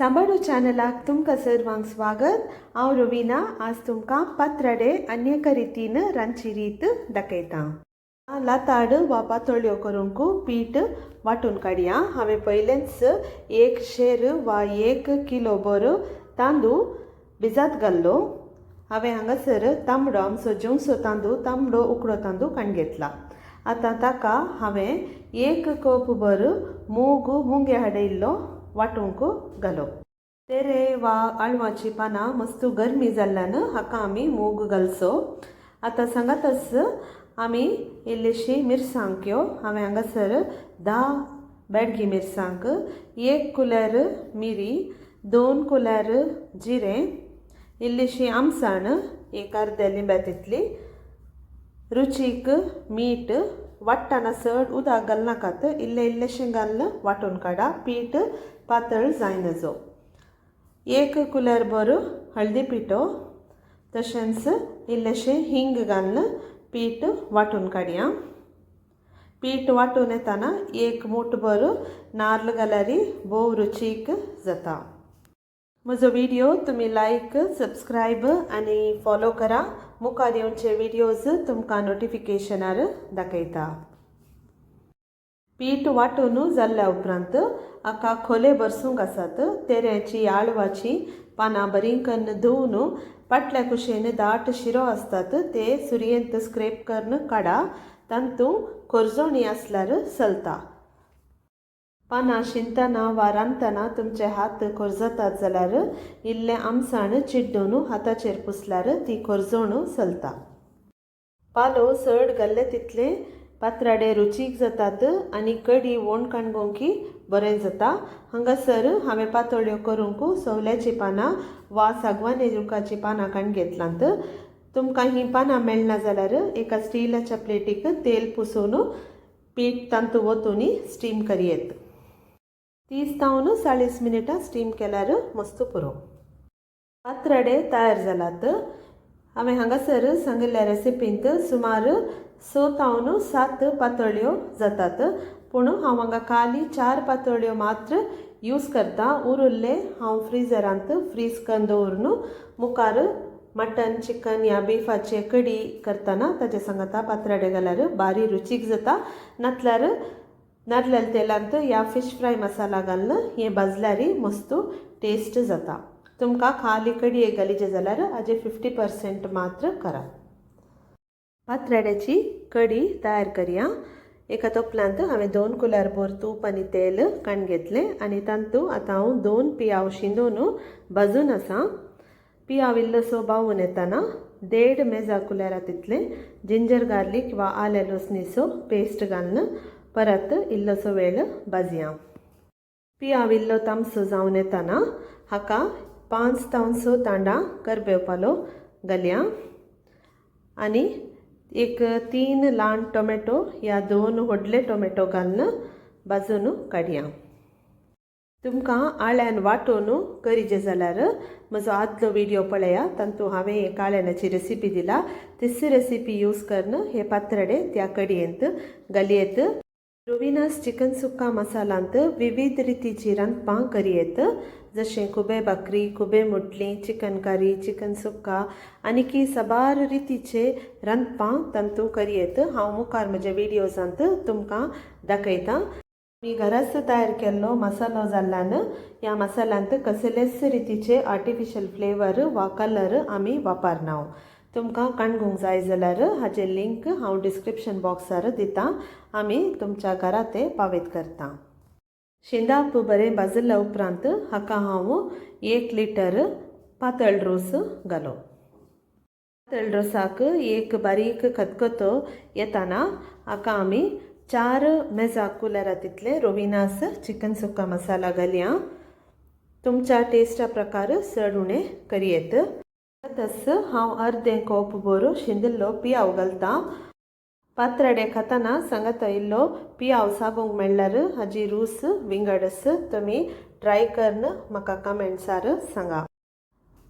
सांबाडू चॅनलाक तुमकां सर्वांक स्वागत हांव रविना आज तुमकां पात्राडे आनी एका रितीन रांदची रीत दाखयतां लाताड वा पातोळ्यो करूंक पीठ वांटून काडया हांवें पयलेंच एक शेर वा एक किलो भर तांदूळ भिजात घाल्लो हांवें हांगासर तांबडो आमचो जेवसो तांदूळ तांबडो उकडो तांदूळ काडून घेतला आतां ताका हांवें एक कप भर मूग मुंगे हाडयल्लो वांटूंक घालो तेरे वा आळवाची पानां मस्त गरमी जाल्ल्यान हाका आमी मूग घालचो आतां सांगातच आमी इल्लीशी मिरसांग्यो हांवें हांगासर धा बेडगी मिरसांग एक कुलर मिरी दोन कुलर जिरें इल्लीशी आमसाण एक अर्दे लिंब्या तितली रुचीक मीठ वाट्टाना चड उदक घालनाकात इल्लें इल्लेंशें घालून वांटून काडा पीठ पातळ जाय नजो एक कुलेर भर हळदी पिठो तशेंच इल्लेंशें हिंग घालून पीठ वांटून काडया पीठ वांटून येताना एक मूठभर नाल्ल घाल्यारी भोव रुचीक जाता म्हजो व्हिडिओ तुमी लायक सबस्क्रायब आनी फॉलो करा मुखार येवचे व्हिडिओज तुमकां नोटिफिकेशनार दाखयता पीठ वांटून जाल्ल्या उपरांत हाका खोले भरसूंक आसात तेऱ्याची आळवाची पानां बरी कन्न धुवन पाटल्या कुशेन दाट शिरो आसतात ते सुरयेंत स्क्रेप करून काडा तांतू कोरजोणी आसल्यार चलता पानां शिंतना वा रांदतना तुमचे हात खोरजतात जाल्यार इल्लें आमसाण चिड्डून हाताचेर पुसल्यार ती खोरजोण चलता पालो चड घाल्ले तितले पात्राडे रुचीक जातात आनी कडी वोण काणगोंकी बरें जाता. हांगासर हांवें पातोळ्यो करूंक सवल्याची पानां वा सागवान रुखाची पानां काण घेतलांत. तुमकां हीं पानां मेळना जाल्यार एका स्टिलाच्या प्लेटीक तेल पुसून पीठ तांतू वतून स्टीम करयेत. तीस तावन चाळीस मिनिटां स्टीम केल्यार मस्त पुरो पात्राडे तयार जालात हांवें हांगासर सांगिल्ल्या रेसिपींत सुमार स तावन सात पातोळ्यो जातात पूण हांव हांगा खाली चार पातोळ्यो मात्र यूज करता उरिल्ले हांव फ्रिजरांत फ्रीज करून दवरून मुखार मटन चिकन या बिफाचे कडी करतना ताचे सांगता पात्राडे घाल्यार बारी रुचीक जाता नातल्यार नारलेल तेलांत या फीश फ्राय मसाला घालून हें भाजल्यार मस्त टेस्ट जाता तुमकां खाली कडी घालीचे जाल्यार हाजे फिफ्टी पर्सेंट मात्र करा पात्राड्याची कडी तयार करया एका तोपलांत हांवें दोन कुल्यार भर तूप आनी तेल काण घेतलें आनी तांतू आतां हांव दोन पियाव शिंदून भाजून आसा पियाव इल्लोसो बावून येताना देड मेजा कुलारा तितलें जिंजर गार्लीक वा आले लसणीचो पेस्ट घालून परत इल्लोसो वेळ भाजया. पियाव इल्लो तामसो जावन येताना हाका पांच तावंसो तांडा करपेवपालो घालया आनी एक तीन ल्हान टोमॅटो या दोन व्हडले टोमॅटो घालून भाजून काडया तुमकां आळ्यान वांटून करीचे जाल्यार म्हजो आदलो व्हिडियो पळया तातूंत हांवें एक आळ्यानाची रेसिपी दिला. तीच रेसिपी यूज करून हे पात्रडे त्या कडयेंत घालयेत रोविनास चिकन सुक्का मसालांत विविध रितीची रांदपां करयेत जशें कुबे भाकरी कुबे मुटली चिकन कारी चिकन सुक्का आनी की साबार रितीचे रांदपां तांतू करयेत हांव मुखार म्हज्या व्हिडिओजांत तुमकां दाखयतां मी घराच तयार केल्लो मसालो जाल्ल्यान ह्या मसाल्यांत कसलेच रितीचे आर्टिफिशियल फ्लेवर वा कलर आमी वापरना तुमकां काणगूंक जाय जाल्यार हाचे लिंक हांव डिस्क्रिप्शन बॉक्सार दितां. आमी तुमच्या घरा ते पावयत करता शिंदाप बरें भाजल्या उपरांत हाका हांव एक लिटर पातळ रोस घालो. पातळ रोसाक एक बारीक खतखतो येताना हाका आमी चार मेजा कुलरा तितले रोविनास चिकन सुक्का मसाला घालया. तुमच्या टेस्टा प्रकार चड उणें करयेत. तस हांव अर्दें कप भर शिंदिल्लो पियाव घालता पात्राडे खाताना सांगाता इल्लो पियाव सागूंक म्हणल्यार हाजी रूस विंगडस तुमी ट्राय करून म्हाका कमेंट्सार सांगा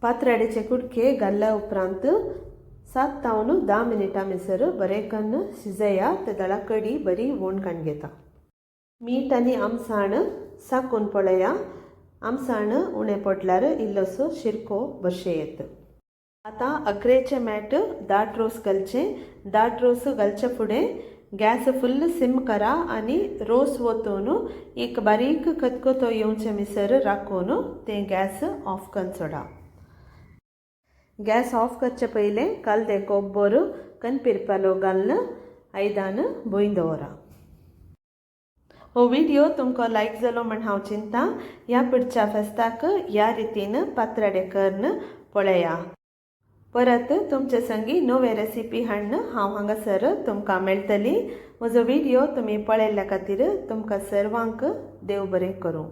पात्राडेचे कुडके घाल्ल्या उपरांत सात तावन धा मिनिटां मिसर बरें कन्न शिजया ते दळा कडी बरी वोण काडून घेता मीठ आनी आमसाण साकून पळया आमसाण उणें पडल्यार इल्लोसो शिरको बशयत आतां अकरेचें मेट दाट रोस घालचें दाट रोस घालचे फुडें गॅस फुल्ल सिम करा आनी रोस वतून एक बारीक खतखतो येवचे मिसर राखून तें गॅस ऑफ करून सोडा गॅस ऑफ करचे पयलें कालदे कोब्बर कनपिरपालो घालून आयदान भूंय दवरा हो व्हिडिओ तुमकां लायक जालो म्हण हांव चिंतां ह्या पिडच्या फेस्ताक ह्या रितीन पात्राडे करन पळया परत तुमचे संगी नवे रेसिपी हाडन हांव हांगासर तुमकां मेळटली म्हजो व्हिडिओ तुमी पळयल्ल्या खातीर तुमकां सर्वांक देव बरें करूं.